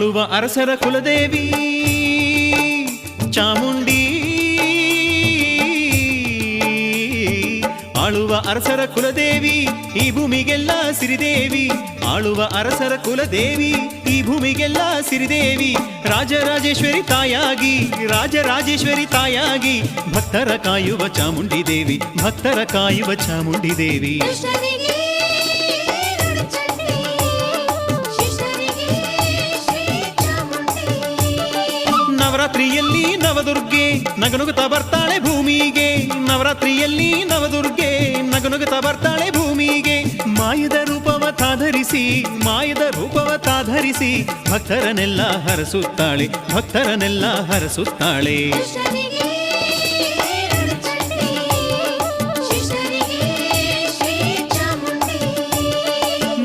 ಆಳುವ ಅರಸರ ಕುಲದೇವಿ, ಚಾಮುಂಡಿ. ಆಳುವ ಅರಸರ ಕುಲದೇವಿ, ಈ ಭೂಮಿಗೆಲ್ಲ ಸಿರಿದೇವಿ. ಆಳುವ ಅರಸರ ಕುಲದೇವಿ, ಈ ಭೂಮಿಗೆಲ್ಲ ಸಿರಿದೇವಿ. ರಾಜರಾಜೇಶ್ವರಿ ತಾಯಾಗಿ ರಾಜರಾಜೇಶ್ವರಿ ತಾಯಾಗಿ, ಭಕ್ತರ ಕಾಯುವ ಚಾಮುಂಡಿ ದೇವಿ, ಭಕ್ತರ ಕಾಯುವ ಚಾಮುಂಡಿ ದೇವಿ. ನವರಾತ್ರಿಯಲ್ಲಿ ನವದುರ್ಗೆ ನಗನುಗುತ್ತಾ ಬರ್ತಾಳೆ ಭೂಮಿಗೆ. ನವರಾತ್ರಿಯಲ್ಲಿ ನವದುರ್ಗೆ ನಗನುಗುತ್ತಾ ಬರ್ತಾಳೆ ಭೂಮಿಗೆ. ಮಾಯದ ರೂಪವ ತಾಧರಿಸಿ ಮಾಯದ ರೂಪವ ತಾಧರಿಸಿ ಭಕ್ತರನೆಲ್ಲ ಹರಸುತ್ತಾಳೆ ಭಕ್ತರನೆಲ್ಲ ಹರಸುತ್ತಾಳೆ.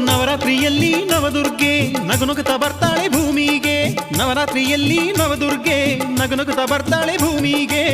ನವರಾತ್ರಿಯಲ್ಲಿ ನವದುರ್ಗೆ ನಗುನುಗುತ್ತಾ ಬರ್ತಾಳೆ ಭೂಮಿಗೆ. ನವರಾತ್ರಿಯಲ್ಲಿ ನವದುರ್ಗೆ ನಗುನುಗುತ್ತಾ ಬರ್ತಾಳೆ ಭೂಮಿಗೆ.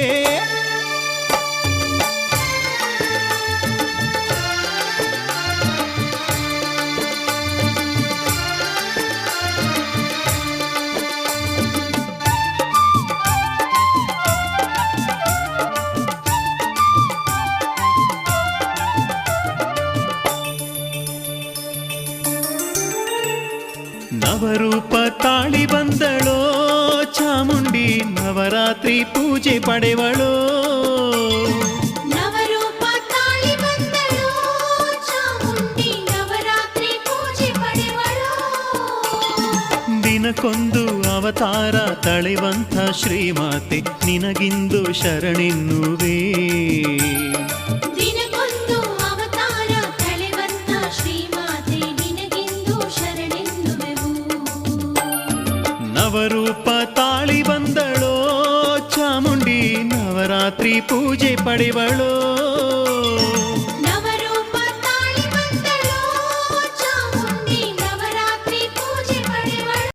ನವರೂಪ ತಾಳಿ ಬಂದ ನವರಾತ್ರಿ ಪೂಜೆ ಪಡೆವಳೋ. ದಿನಕ್ಕೊಂದು ಅವತಾರ ತಳೆವಂಥ ಶ್ರೀಮಾತೆ ನಿನಗಿಂದು ಶರಣಿನ್ನುವೇ. ನವರೂಪ ತಾಳಿ ನವರಾತ್ರಿ ಪೂಜೆ ಪಡೆವಳೋ.